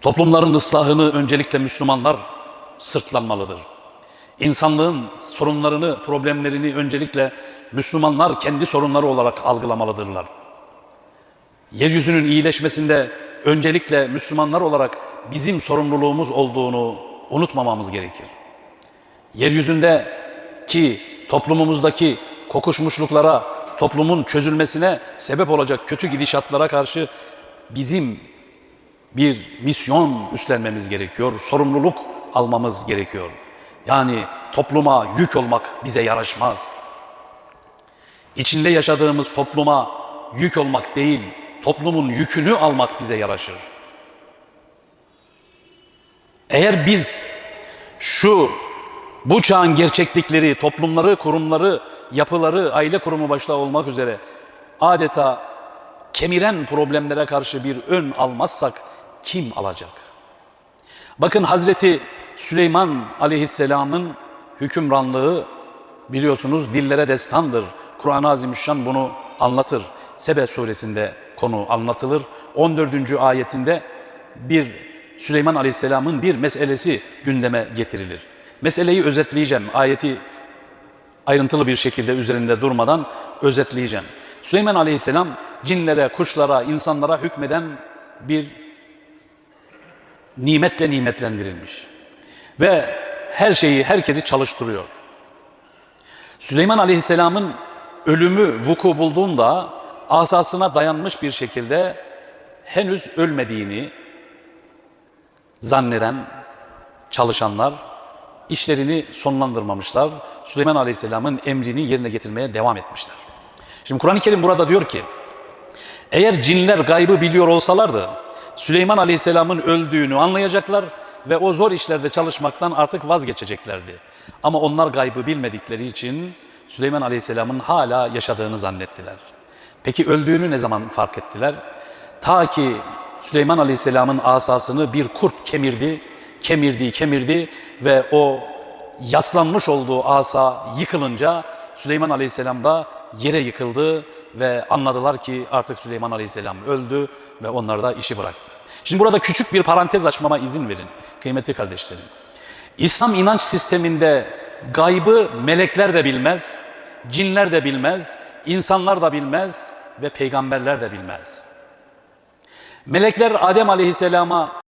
Toplumların ıslahını öncelikle Müslümanlar sırtlanmalıdır. İnsanlığın sorunlarını, problemlerini öncelikle Müslümanlar kendi sorunları olarak algılamalıdırlar. Yeryüzünün iyileşmesinde öncelikle Müslümanlar olarak bizim sorumluluğumuz olduğunu unutmamamız gerekir. Yeryüzündeki toplumumuzdaki kokuşmuşluklara, toplumun çözülmesine sebep olacak kötü gidişatlara karşı bizim bir misyon üstlenmemiz gerekiyor, sorumluluk almamız gerekiyor. Yani topluma yük olmak bize yaraşmaz. İçinde yaşadığımız topluma yük olmak değil, toplumun yükünü almak bize yaraşır. Eğer biz şu bu çağın gerçeklikleri, toplumları, kurumları, yapıları, aile kurumu başta olmak üzere adeta kemiren problemlere karşı bir ön almazsak kim alacak? Bakın Hazreti Süleyman Aleyhisselam'ın hükümranlığı biliyorsunuz dillere destandır. Kur'an-ı Azimüşşan bunu anlatır. Sebe suresinde konu anlatılır. 14. ayetinde bir Süleyman Aleyhisselam'ın bir meselesi gündeme getirilir. Meseleyi özetleyeceğim. Ayeti ayrıntılı bir şekilde üzerinde durmadan özetleyeceğim. Süleyman Aleyhisselam cinlere, kuşlara, insanlara hükmeden bir nimetle nimetlendirilmiş. Ve her şeyi, herkesi çalıştırıyor. Süleyman Aleyhisselam'ın ölümü vuku bulduğunda asasına dayanmış bir şekilde henüz ölmediğini zanneden çalışanlar işlerini sonlandırmamışlar. Süleyman Aleyhisselam'ın emrini yerine getirmeye devam etmişler. Şimdi Kur'an-ı Kerim burada diyor ki eğer cinler gaybı biliyor olsalardı Süleyman Aleyhisselam'ın öldüğünü anlayacaklar ve o zor işlerde çalışmaktan artık vazgeçeceklerdi. Ama onlar gaybı bilmedikleri için Süleyman Aleyhisselam'ın hala yaşadığını zannettiler. Peki öldüğünü ne zaman fark ettiler? Ta ki Süleyman Aleyhisselam'ın asasını bir kurt kemirdi, kemirdi, kemirdi ve o yaslanmış olduğu asa yıkılınca Süleyman Aleyhisselam da yere yıkıldı ve anladılar ki artık Süleyman Aleyhisselam öldü ve onlar da işi bıraktı. Şimdi burada küçük bir parantez açmama izin verin kıymetli kardeşlerim. İslam inanç sisteminde gaybı melekler de bilmez, cinler de bilmez, insanlar da bilmez ve peygamberler de bilmez. Melekler Adem Aleyhisselam'a